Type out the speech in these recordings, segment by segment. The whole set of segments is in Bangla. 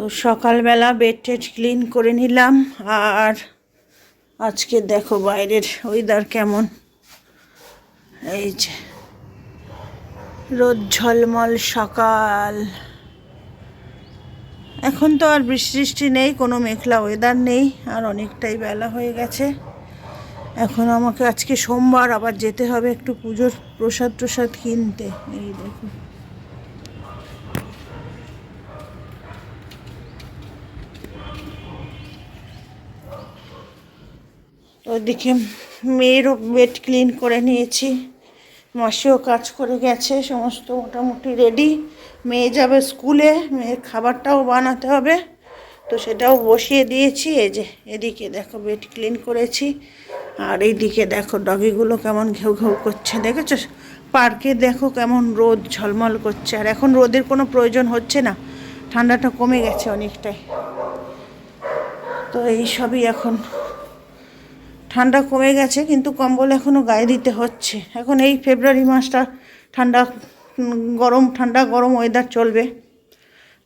তো সকালবেলা বেড টেড ক্লিন করে নিলাম। আর আজকে দেখো বাইরের ওয়েদার কেমন। এই যে রোদ ঝলমল সকাল। এখন তো আর বৃষ্টি নেই, কোনো মেঘলা ওয়েদার নেই, আর অনেকটাই বেলা হয়ে গেছে। এখন আমাকে আজকে সোমবার আবার যেতে হবে একটু পুজোর প্রসাদ প্রসাদ কিনতে। এই দেখো। ওদিকে মেয়েরও বেড ক্লিন করে নিয়েছি। মাসিও কাজ করে গেছে, সমস্ত মোটামুটি রেডি মেয়ে যাবে স্কুলে, মেয়ের খাবারটাও বানাতে হবে। তো সেটাও বসিয়ে দিয়েছি, এই যে এদিকে দেখো বেড ক্লিন করেছি। আর এইদিকে দেখো ডগিগুলো কেমন ঘেউ ঘেউ করছে, দেখেছ? পার্কে দেখো কেমন রোদ ঝলমল করছে। আর এখন রোদের কোনো প্রয়োজন হচ্ছে না, ঠান্ডাটা কমে গেছে অনেকটাই। তো এই সবই এখন ঠান্ডা কমে গেছে, কিন্তু কম্বল এখনও গায়ে দিতে হচ্ছে। এখন এই ফেব্রুয়ারি মাসটা ঠান্ডা গরম ঠান্ডা, গরম ওয়েদার চলবে।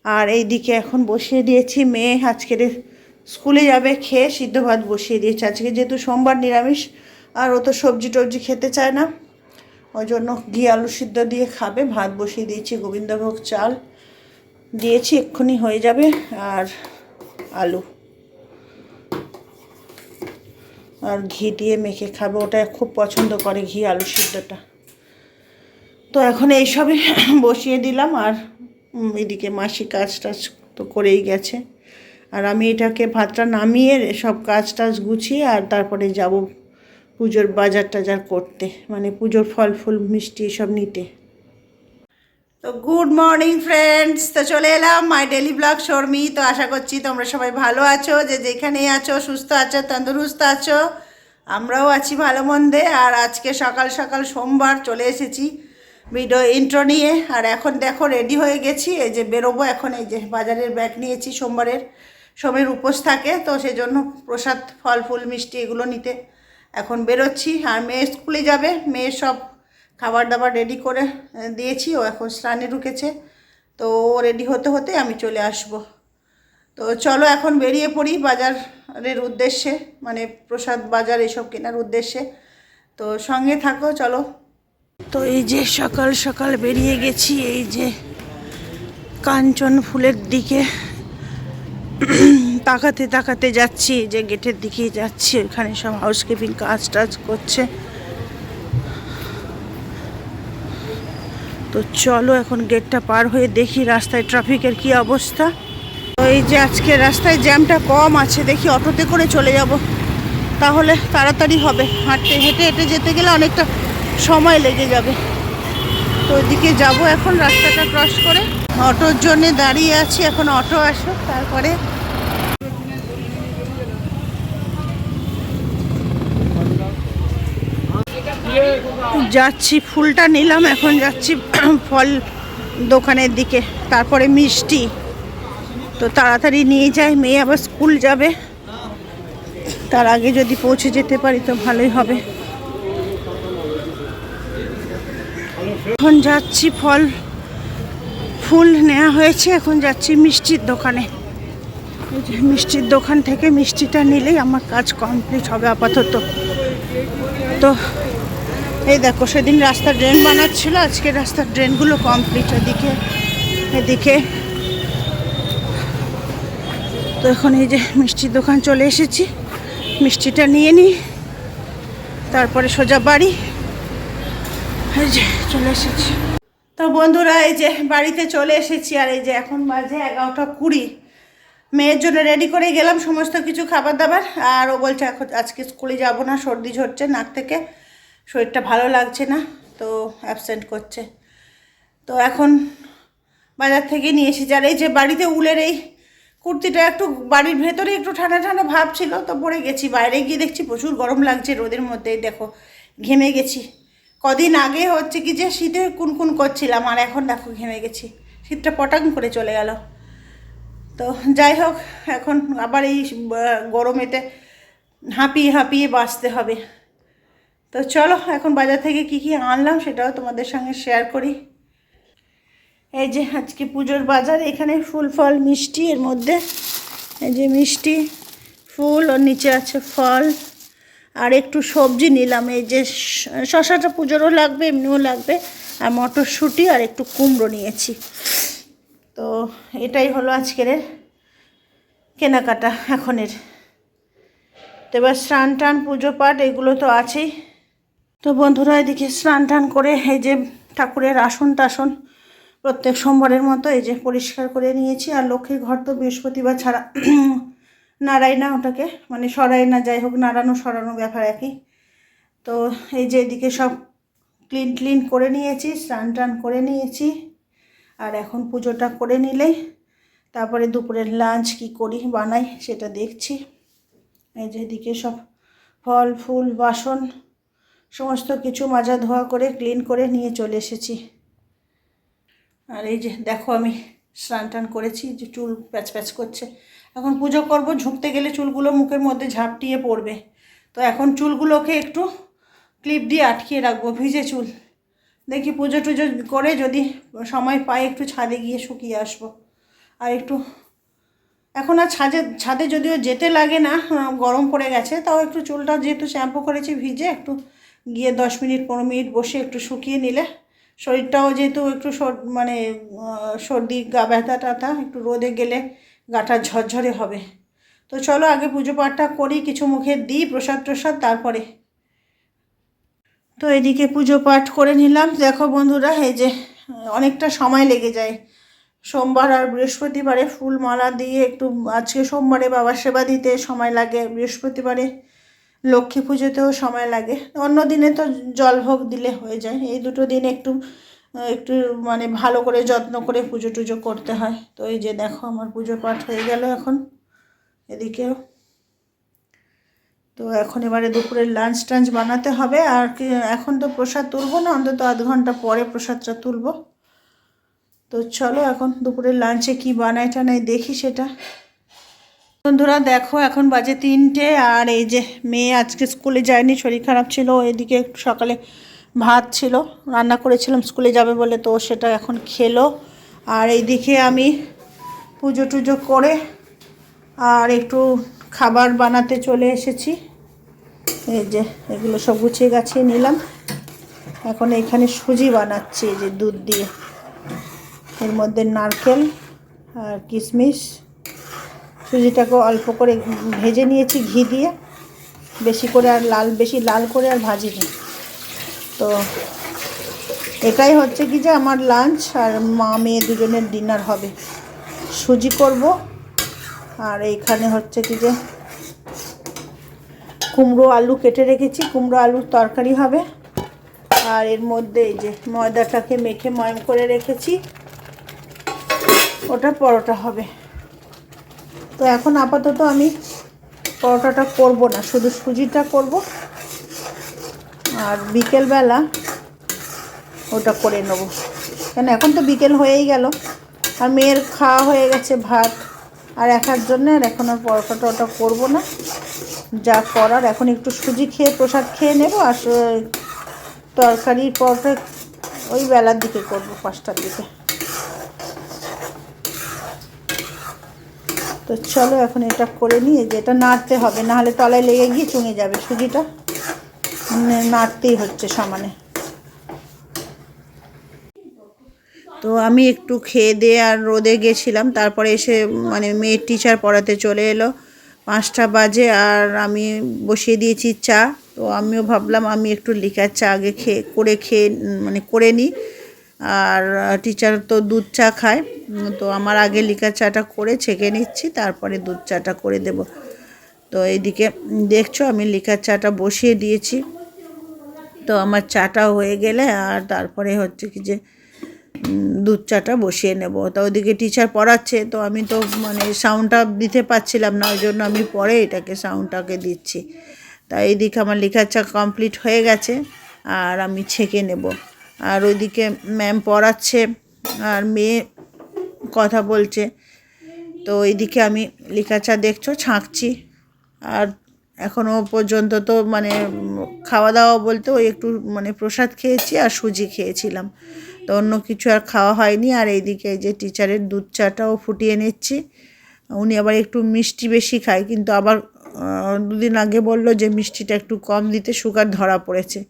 আর এই দিকে এখন বসিয়ে দিয়েছি মেয়ে, আজকের স্কুলে যাবে, খেয়ে সিদ্ধ ভাত বসিয়ে দিয়েছে। আজকে যেহেতু সোমবার নিরামিষ, আর ও তো সবজি টবজি খেতে চায় না, ওই জন্য ঘি, আলু সিদ্ধ দিয়ে খাবে। ভাত বসিয়ে দিয়েছি, গোবিন্দভোগ চাল দিয়েছি, এক্ষুনি হয়ে যাবে। আর আলু। আর ঘি দিয়ে মেখে খাবে। ওটা খুব পছন্দ করে ঘি আলু সিদ্ধটা। তো এখন এইসবই বসিয়ে দিলাম আর এদিকে মাসি কাজ টাজ তো করেই গেছে। আর আমি এটাকে ভাতটা নামিয়ে সব কাজ টাজ গুছিয়ে আর তারপরে যাব পুজোর বাজার টাজার করতে। মানে পুজোর ফল ফুল মিষ্টি এসব নিতে। তো গুড মর্নিং, ফ্রেন্ডস। তো চলে এলাম মাই ডেলি ব্লগ শর্মি। তো আশা করছি তোমরা সবাই ভালো আছো, যে যেখানেই আছো, সুস্থ আছো, তন্দুরুস্ত আছো। আমরাও আছি ভালো মন্দে। আর আজকে সকাল সকাল সোমবার চলে এসেছি ভিডিও ইন্ট্রো নিয়ে। আর এখন দেখো, রেডি হয়ে গেছি। এই যে বেরোবো এখন, এই যে বাজারের ব্যাগ নিয়েছি সোমবারের। সোমের উপোস থাকে, তো সেই জন্য প্রসাদ, ফল, ফুল, মিষ্টি এগুলো নিতে এখন বেরোচ্ছি। আর মেয়ে স্কুলে যাবে মেয়ের সব খাবার দাবার রেডি করে দিয়েছি, ও এখন স্নানে ঢুকেছে। তো ও রেডি হতে হতে আমি চলে আসব। তো চলো এখন বেরিয়ে পড়ি বাজারের উদ্দেশ্যে মানে প্রসাদ বাজার এসব কেনার উদ্দেশ্যে। তো সঙ্গে থাকো, চলো। তো এই যে সকাল সকাল বেরিয়ে গেছি, এই যে কাঞ্চন ফুলের দিকে। তাকাতে তাকাতে যাচ্ছি যে গেটের দিকেই যাচ্ছি, ওখানে সব হাউসকিপিং কাজ টাজ করছে। তো চলো এখন গেটটা পার হয়ে দেখি রাস্তায় ট্রাফিকের কি অবস্থা। তো এই যে আজকে রাস্তায় জ্যামটা কম আছে, দেখি অটোতে করে চলে যাব। তাহলে তাড়াতাড়ি হবে। হাঁটতে, হেঁটে হেঁটে যেতে গেলে অনেকটা সময় লেগে যাবে। তো ওইদিকে যাব এখন রাস্তাটা ক্রস করে। অটোর জন্যে দাঁড়িয়ে আছি, এখন অটো আসুক, তারপরে যাচ্ছি, ফুলটা নিলাম, এখন যাচ্ছি ফল দোকানের দিকে। তারপরে মিষ্টি। তো তাড়াতাড়ি নিয়ে যায়, মেয়ে আবার স্কুল যাবে। তার আগে যদি পৌঁছে যেতে পারি তো ভালোই হবে। এখন যাচ্ছি ফল, ফুল নেওয়া হয়েছে, এখন যাচ্ছি মিষ্টির দোকানে। মিষ্টির দোকান থেকে মিষ্টিটা নিলেই আমার কাজ কমপ্লিট হবে আপাতত। তো এই দেখো, সেদিন রাস্তার ড্রেন বানাচ্ছিল, আজকে রাস্তার ড্রেনগুলো কমপ্লিট এদিকে এদিকে। তো এখন এই যে মিষ্টির দোকান চলে এসেছি, মিষ্টিটা নিয়ে নিই তারপরে সোজা বাড়ি, এই যে চলে এসেছি। তো বন্ধুরা, এই যে বাড়িতে চলে এসেছি, আর এই যে এখন বাজে এগারোটা কুড়ি। মেয়ের জন্য রেডি করে গেলাম সমস্ত কিছু খাবার দাবার, আর ও বলছে, এখন আজকে স্কুলে যাব না, সর্দি ঝরছে, নাক থেকে। শরীরটা ভালো লাগছে না, তো অ্যাবসেন্ট করছে। তো এখন বাজার থেকে নিয়ে এসেছি। আর এই যে বাড়িতে উলের এই কুর্তিটা একটু বাড়ির ভেতরে একটু ঠান্ডা ঠান্ডা ভাব ছিল, তো পরে গেছি। বাইরে গিয়ে দেখছি প্রচুর গরম লাগছে রোদের মধ্যেই দেখো, ঘেমে গেছি। কদিন আগে হচ্ছে কি যে শীতে কুনকুন করছিলাম, আর এখন দেখো ঘেমে গেছি। শীতটা পটাং করে চলে গেল। তো যাই হোক, এখন আবার এই গরমেতে হাঁপিয়ে হাঁপিয়ে বাঁচতে হবে। তো চলো, এখন বাজার থেকে কি কি আনলাম সেটাও তোমাদের সঙ্গে শেয়ার করি। এই যে আজকে পুজোর বাজার, এখানে ফুল, ফল, মিষ্টি, এর মধ্যে এই যে মিষ্টি, ফুল, ওর নিচে আছে ফল, আর একটু সবজি নিলাম। এই যে শশাটা পুজোরও লাগবে, এমনিও লাগবে, আর মটরশুঁটি আর একটু কুমড়ো নিয়েছি। তো এটাই হলো আজকের কেনাকাটা এখনের। তো এবার স্নান টান পুজো পাঠ এগুলো তো আছেই। তো বন্ধুরা এদিকে স্নান টান করে এই যে ঠাকুরের আসন টাসন প্রত্যেক সোমবারের মতো এই যে পরিষ্কার করে নিয়েছি। আর লক্ষ্মীর ঘর তো বৃহস্পতিবার ছাড়া নাড়াই না ওটাকে। মানে সরাই না, যাই হোক, নাড়ানো সরানো ব্যাপার একই। তো এই যে এদিকে সব ক্লিন ক্লিন করে নিয়েছি, স্নান টান করে নিয়েছি। আর এখন পুজোটা করে নিলেই তারপরে দুপুরের লাঞ্চ কি করি বানাই সেটা দেখছি। এই যে এদিকে সব ফল, ফুল, বাসন সমস্ত কিছু মাজা ধোয়া করে ক্লিন করে নিয়ে চলে এসেছি। আর এই যে দেখো আমি স্নান টান করেছি, যে চুল প্যাচ প্যাচ করছে। এখন পুজো করব, ঝুঁকতে গেলে চুলগুলো মুখের মধ্যে ঝাপটিয়ে পড়বে। তো এখন চুলগুলোকে একটু ক্লিপ দিয়ে আটকিয়ে রাখব, ভিজে চুল। দেখি পুজো টুজো করে যদি সময় পাই একটু ছাদে গিয়ে শুকিয়ে আসব। আর একটু, এখন আর ছাদে ছাদে যদিও যেতে লাগে না, গরম পড়ে গেছে, তাও একটু চুলটা যেহেতু শ্যাম্পু করেছি, ভিজে একটু গিয়ে দশ মিনিট, পনেরো মিনিট বসে একটু শুকিয়ে নিলে শরীরটাও যেহেতু একটু সর- মানে সর্দি, গা ব্যথা টাথা একটু রোদে গেলে গাটা ঝরঝরে হবে। তো চলো আগে পুজো পাঠটা করি, কিছু মুখে দিই, প্রসাদ প্রসাদ তারপরে। তো এদিকে পুজো পাঠ করে নিলাম। দেখো বন্ধুরা, এই যে অনেকটা সময় লেগে যায়। সোমবার আর বৃহস্পতিবারে ফুল মালা দিয়ে একটু, আজকে সোমবারে বাবার সেবা দিতে সময় লাগে বৃহস্পতিবারে। লক্ষ্মী পুজোতেও সময় লাগে। অন্য দিনে তো জলভোগ দিলে হয়ে যায়। এই দুটো দিন একটু একটু মানে ভালো করে যত্ন করে পুজো টুজো করতে হয়। তো এই যে দেখো আমার পুজো পাঠ হয়ে গেল এখন। এদিকেও তো এখন এবারে দুপুরের লাঞ্চ টাঞ্চ বানাতে হবে। আর এখন তো প্রসাদ তুলবো না, অন্তত আধ ঘণ্টা পরে প্রসাদটা তুলবো। তো চলো এখন দুপুরের লাঞ্চে কি বানাই টানাই দেখি সেটা। বন্ধুরা দেখো, এখন বাজে তিনটে আর এই যে মেয়ে আজকে স্কুলে যায়নি, শরীর খারাপ ছিল, এদিকে একটু সকালে ভাত ছিল, রান্না করেছিলাম, স্কুলে যাবে বলে তো সেটা এখন খেলো। আর এইদিকে আমি পুজো টুজো করে আর একটু খাবার বানাতে চলে এসেছি। এই যে এগুলো সব গুছিয়ে গাছিয়ে নিলাম। এখন এখানে সুজি বানাচ্ছি যে দুধ দিয়ে। এর মধ্যে নারকেল আর কিশমিশ। সুজিটাকে অল্প করে ভেজে নিয়েছি ঘি দিয়ে। বেশি করে আর লাল, বেশি লাল করে আর ভাজিনি। তো এটাই হচ্ছে কি যে আমার লাঞ্চ আর মা মেয়ে দুজনের ডিনার হবে। সুজি করব। আর এইখানে হচ্ছে কি যে কুমড়ো আলু কেটে রেখেছি। কুমড়ো আলুর তরকারি হবে। আর এর মধ্যে এই যে ময়দাটাকে মেখে ময়ম করে রেখেছি। ওটা পরোটা হবে। তো এখন আপাতত আমি পরোটাটা করব না, শুধু সুজিটা করব আর বিকেলবেলা ওটা করে নেব। কেন এখন তো বিকেল হয়েই গেল, আর মেয়ের খাওয়া হয়ে গেছে ভাত, আর একার জন্য আর এখন আর পরোটাটা ওটা করব না। যা করার, এখন একটু সুজি খেয়ে, প্রসাদ খেয়ে নেব, আর, তরকারির পরোটা ওই বেলার দিকে করব, পাঁচটার দিকে। তো চলো এখন এটা করে নিয়ে যে এটা নাড়তে হবে, নাহলে তলায় লেগে গিয়ে চুঙে যাবে সুজিটা। মানে নাড়তেই হচ্ছে সমানে। তো আমি একটু খেয়ে দিয়ে আর রোদে গেছিলাম, তারপরে এসে মানে মেয়ের টিচার পড়াতে চলে এলো। পাঁচটা বাজে আর আমি বসিয়ে দিয়েছি চা। তো আমিও ভাবলাম আমি একটু লিকার চা আগে খেয়ে, করে খেয়ে মানে করে নিই। আর টিচার তো দুধ চা খায়। তো আমার আগে লিকার চাটা করে ছেঁকে নিচ্ছি, তারপরে দুধ চাটা করে দেব। তো এইদিকে, দেখছ আমি লিকার চাটা বসিয়ে দিয়েছি। তো আমার চাটা হয়ে গেলে, আর তারপরে হচ্ছে কি যে দুধ চাটা বসিয়ে নেব। তো ওদিকে টিচার পড়াচ্ছে, তো আমি তো মানে সাউন্ডটা দিতে পারছিলাম না ওই জন্য আমি পরে এটাকে সাউন্ডটাকে দিচ্ছি। তাই এইদিকে আমার লেখার চা কমপ্লিট হয়ে গেছে, আর আমি ছেঁকে নেব। আর ওইদিকে ম্যাম পড়াচ্ছে আর মেয়ে কথা বলছে। তো এইদিকে আমি লেখা চা দেখছ, ছাঁকছি। আর এখনও পর্যন্ত তো মানে খাওয়া দাওয়া বলতে ওই একটু মানে প্রসাদ খেয়েছি আর সুজি খেয়েছিলাম। তো অন্য কিছু আর খাওয়া হয়নি আর এইদিকে যে টিচারের দুধ চাটাও ফুটিয়ে নিচ্ছি। উনি আবার একটু মিষ্টি বেশি খায়, কিন্তু আবার দুদিন আগে বলল যে মিষ্টিটা একটু কম দিতে সুগার ধরা পড়েছে।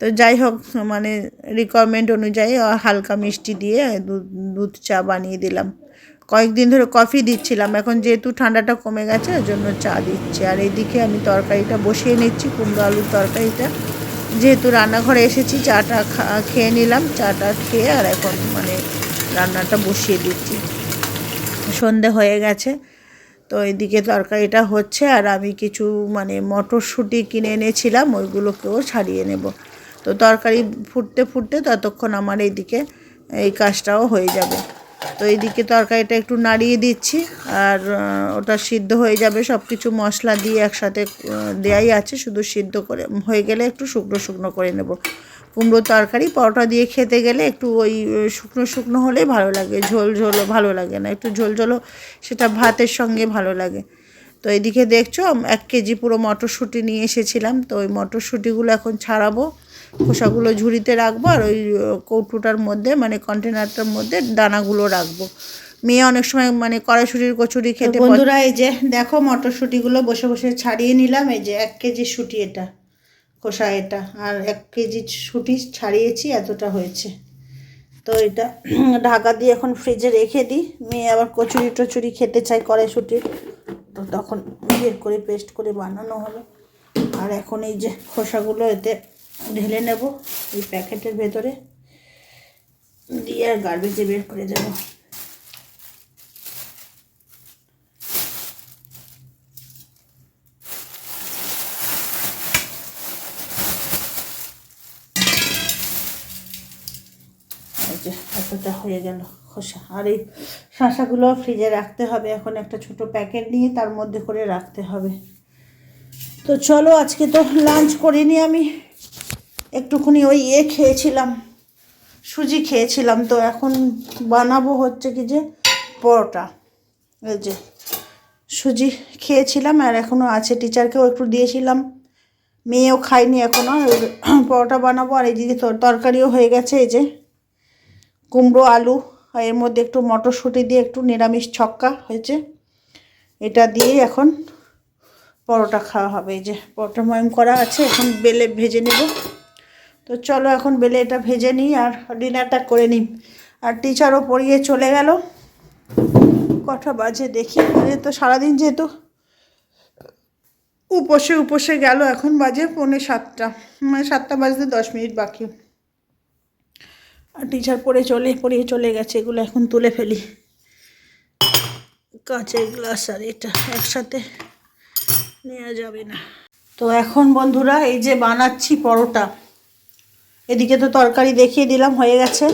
তো যাই হোক মানে রিকোয়ারমেন্ট অনুযায়ী হালকা মিষ্টি দিয়ে দুধ দুধ চা বানিয়ে দিলাম। কয়েকদিন ধরে কফি দিচ্ছিলাম, এখন যেহেতু ঠান্ডাটা কমে গেছে ওই জন্য চা দিচ্ছি। আর এইদিকে আমি তরকারিটা বসিয়ে নিচ্ছি, কুমড়ো আলুর তরকারিটা। যেহেতু রান্নাঘরে এসেছি, চাটা খেয়ে নিলাম, চাটা খেয়ে আর এখন মানে রান্নাটা বসিয়ে দিচ্ছি। সন্ধে হয়ে গেছে, তো এদিকে তরকারিটা হচ্ছে। আর আমি কিছু মানে মটরশুঁটি কিনে এনেছিলাম, ওইগুলোকেও ছাড়িয়ে নেব। তো তরকারি ফুটতে ফুটতে ততক্ষণ আমার এইদিকে এই কাজটাও হয়ে যাবে। তো এইদিকে তরকারিটা একটু নাড়িয়ে দিচ্ছি আর ওটা সিদ্ধ হয়ে যাবে। সব কিছু মশলা দিয়ে একসাথে দেয়াই আছে। শুধু সিদ্ধ করে, হয়ে গেলে একটু শুকনো শুকনো করে নেব। কুমড়ো তরকারি, পরোটা দিয়ে খেতে গেলে একটু ওই শুকনো শুকনো হলেই ভালো লাগে। ঝোল ঝোলও ভালো লাগে না। একটু ঝোল ঝোলও সেটা ভাতের সঙ্গে ভালো লাগে। তো এদিকে দেখছ, এক কেজি পুরো মটরশুঁটি নিয়ে এসেছিলাম। তো ওই মটরশুঁটিগুলো এখন ছাড়াবো। খোসাগুলো ঝুড়িতে রাখব আর ওই কৌটুটার মধ্যে মানে কন্টেনারটার মধ্যে দানাগুলো রাখব। মেয়ে অনেক সময় মানে কড়াইশুটির কচুরি খেতে বন্ধুরা এই যে দেখো মটরশুঁটিগুলো বসে বসে ছাড়িয়ে নিলাম এই যে এক কেজি শুটি এটা খোসা এটা আর এক কেজি শুটি ছাড়িয়েছি এতটা হয়েছে। তো এটা ঢাকা দিয়ে এখন ফ্রিজে রেখে দিই। মেয়ে আবার কচুরি টচুরি খেতে চায় কড়াইশুটির তো তখন বের করে পেস্ট করে বানানো হবে। আর এখন এই যে খোসাগুলো এতে ঢেলে নেব এই প্যাকেটের ভেতরে। দিয়ে আর গার্বেজে বের করে দেবো। এতটা হয়ে গেল খোসা। আর এই শাঁসাগুলো ফ্রিজে রাখতে হবে। এখন একটা ছোট প্যাকেট নিয়ে তার মধ্যে করে রাখতে হবে। তো চলো আজকে তো লাঞ্চ করিনি আমি। একটুখানি ওই ইয়ে খেয়েছিলাম, সুজি খেয়েছিলাম তো এখন বানাবো হচ্ছে কি যে পরোটা। এই যে সুজি খেয়েছিলাম আর এখনও আছে, টিচারকেও একটু দিয়েছিলাম। মেয়েও খায়নি এখনও পরোটা বানাবো আর এইদিকে তর- তরকারিও হয়ে গেছে, এই যে কুমড়ো, আলু, আর এর মধ্যে একটু মটরশুঁটি দিয়ে একটু নিরামিষ ছক্কা হয়েছে। এটা দিয়েই এখন পরোটা খাওয়া হবে, এই যে পরোটা ময়ম করা আছে, এখন বেলে ভেজে নেব। তো চলো এখন বেলে এটা ভেজে নিই আর ডিনারটা করে নিই। আর টিচারও পড়িয়ে চলে গেল। কটা বাজে দেখি মানে তো সারাদিন যেহেতু উপসে উপসে গেল, এখন বাজে পৌনে সাতটা। মানে সাতটা বাজতে দশ মিনিট বাকি। আর টিচার পড়ে চলে, পড়িয়ে চলে গেছে, এগুলো এখন তুলে ফেলি। কাঁচের গ্লাস আর এটা একসাথে নেওয়া যাবে না। তো এখন বন্ধুরা, এই যে বানাচ্ছি পরোটা। এদিকে তো তরকারি দেখিয়ে দিলাম, হয়ে গেছে।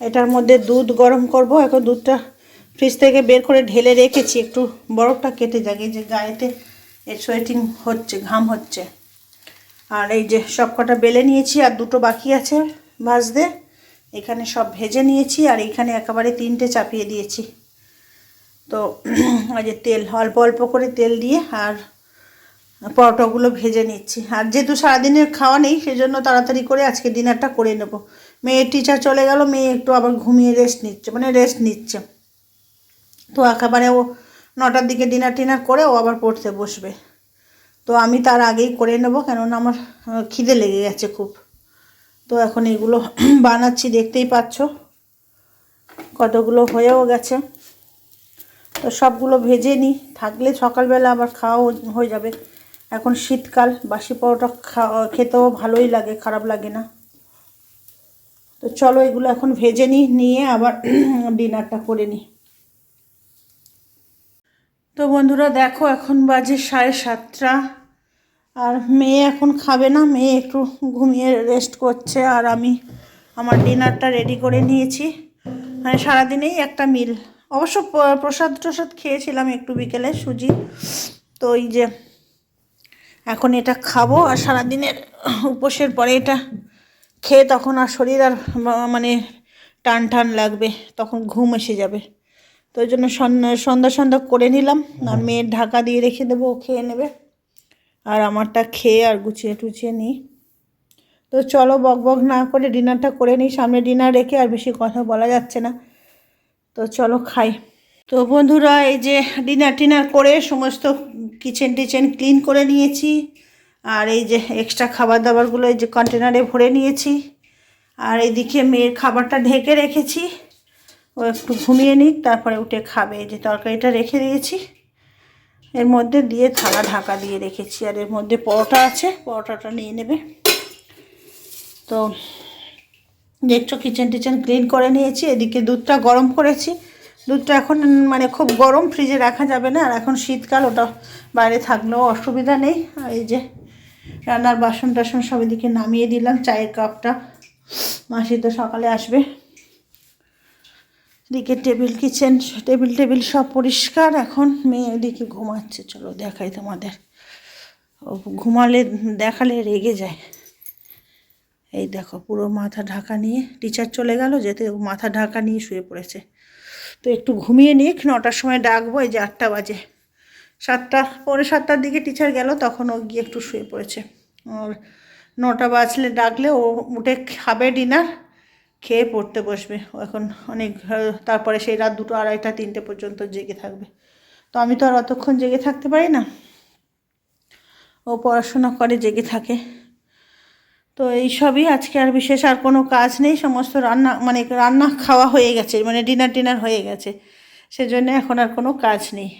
এটার মধ্যে দুধ গরম করব। এখন দুধটা ফ্রিজ থেকে বের করে ঢেলে রেখেছি। একটু বরফটা কেটে যাক। এই যে গায়েতে সোয়েটিং হচ্ছে, ঘাম হচ্ছে। আর এই যে সব কটা বেলে নিয়েছি, আর দুটো বাকি আছে ভাজতে। এখানে সব ভেজে নিয়েছি, আর এখানে একেবারে তিনটে চাপিয়ে দিয়েছি। তো, এই যে তেল, অল্প অল্প করে তেল দিয়ে আর পরোটাগুলো ভেজে নিচ্ছি। আর যেহেতু সারাদিনের খাওয়া নেই, সেজন্য তাড়াতাড়ি করে আজকে ডিনারটা করে নেব। মেয়ের টিচার চলে গেল, মেয়ে একটু আবার ঘুমিয়ে রেস্ট নিচ্ছে মানে রেস্ট নিচ্ছে। তো একেবারে ও নটার দিকে ডিনার টিনার করে ও আবার পড়তে বসবে। তো আমি তার আগেই করে নেব, কেননা আমার খিদে লেগে গেছে খুব। তো এখন এগুলো বানাচ্ছি, দেখতেই পাচ্ছ। কতগুলো হয়েও গেছে। তো সবগুলো ভেজে নিই, থাকলে সকালবেলা আবার খাওয়া হয়ে যাবে। এখন শীতকাল, বাসি পরোটা খেতেও ভালোই লাগে, খারাপ লাগে না। তো চলো এগুলো এখন ভেজে নিই, নিয়ে আবার ডিনারটা করে নিই। তো বন্ধুরা দেখো, এখন বাজে সাড়ে সাতটা। আর মেয়ে এখন খাবে না, মেয়ে একটু ঘুমিয়ে রেস্ট করছে, আর আমি আমার ডিনারটা রেডি করে নিয়েছি। মানে সারাদিনেই একটা মিল অবশ্য প্রসাদ টসাদ খেয়েছিলাম একটু বিকেলে, সুজি। তো ওই যে এখন এটা খাব আর সারাদিনের উপোসের পরে এটা খেয়ে তখন আর শরীর আর মানে টান টান লাগবে তখন ঘুম এসে যাবে। তো ওই জন্য সন্ধ্যা সন্ধ্যা সন্ধ্যা করে নিলাম আর মেয়ের ঢাকা দিয়ে রেখে দেবো ও খেয়ে নেবে। আর আমারটা খেয়ে আর গুছিয়ে টুছিয়ে নিই। তো চলো বক বক না করে ডিনারটা করে নিই সামনে ডিনার রেখে আর বেশি কথা বলা যাচ্ছে না। তো চলো খাই। তো বন্ধুরা, এই যে ডিনার টিনার করে সমস্ত কিচেন টিচেন ক্লিন করে নিয়েছি, আর এই যে এক্সট্রা খাবার দাবারগুলো এই যে কন্টেনারে ভরে নিয়েছি, আর এদিকে মেয়ের খাবারটা ঢেকে রেখেছি, ও একটু ঘুমিয়ে নিক, তারপরে উঠে খাবে যে তরকারিটা রেখে দিয়েছি, এর মধ্যে দিয়ে থালা ঢাকা দিয়ে রেখেছি, আর এর মধ্যে পরোটা আছে, পরোটাটা নিয়ে নেবে। তো দেখছ কিচেন টিচেন ক্লিন করে নিয়েছি, এদিকে দুধটা গরম করেছি দুধটা এখন মানে খুব গরম ফ্রিজে রাখা যাবে না, আর এখন শীতকাল, ওটা বাইরে থাকলেও অসুবিধা নেই। আর এই যে রান্নার বাসন টাসন সব এদিকে নামিয়ে দিলাম, চায়ের কাপটা। মাসি তো সকালে আসবে। এদিকে টেবিল কিচেন, টেবিল টেবিল সব পরিষ্কার, এখন মেয়ে ওদিকে ঘুমাচ্ছে। চলো দেখাই তোমাদের। ও ঘুমালে, দেখালে রেগে যায়। এই দেখো পুরো মাথা ঢাকা নিয়ে, টিচার চলে গেল, যেতে মাথা ঢাকা নিয়ে শুয়ে পড়েছে। তো একটু ঘুমিয়ে নিক, নটার সময় ডাকবো, এই যে আটটা বাজে। সাতটা পরে সাতটার দিকে টিচার গেল, তখন ও গিয়ে একটু শুয়ে পড়েছে। ওর নটা বাজলে ডাকলে ও উঠে খাবে ডিনার খেয়ে পড়তে বসবে। ও এখন অনেক, তারপরে সেই রাত দুটো আড়াইটা, তিনটে পর্যন্ত জেগে থাকবে। তো আমি তো আর অতক্ষণ জেগে থাকতে পারি না। ও পড়াশোনা করে, জেগে থাকে। তো এইসবই আজকে আর বিশেষ আর কোনো কাজ নেই, সমস্ত রান্না মানে রান্না খাওয়া হয়ে গেছে মানে ডিনার টিনার হয়ে গেছে, সেজন্য এখন আর কোনো কাজ নেই।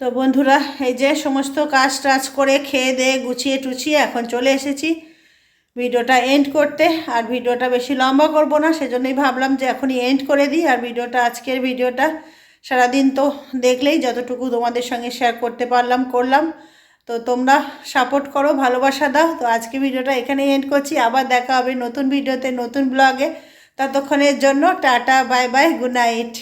তো বন্ধুরা, এই যে সমস্ত কাজ টাজ করে খেয়ে দিয়ে গুছিয়ে টুছিয়ে এখন চলে এসেছি ভিডিওটা এন্ড করতে, আর ভিডিওটা বেশি লম্বা করব না, সেজন্যই ভাবলাম যে এখনই এন্ড করে দিই, আর ভিডিওটা, আজকের ভিডিওটা সারাদিন তো দেখলেই যতটুকু তোমাদের সঙ্গে শেয়ার করতে পারলাম, করলাম। তো তোমরা সাপোর্ট করো, ভালোবাসা দাও। তো আজকে ভিডিওটা এখানেই এন্ড করছি। আবার দেখা হবে নতুন ভিডিওতে, নতুন ব্লগে ততক্ষণের জন্য tata bye bye good night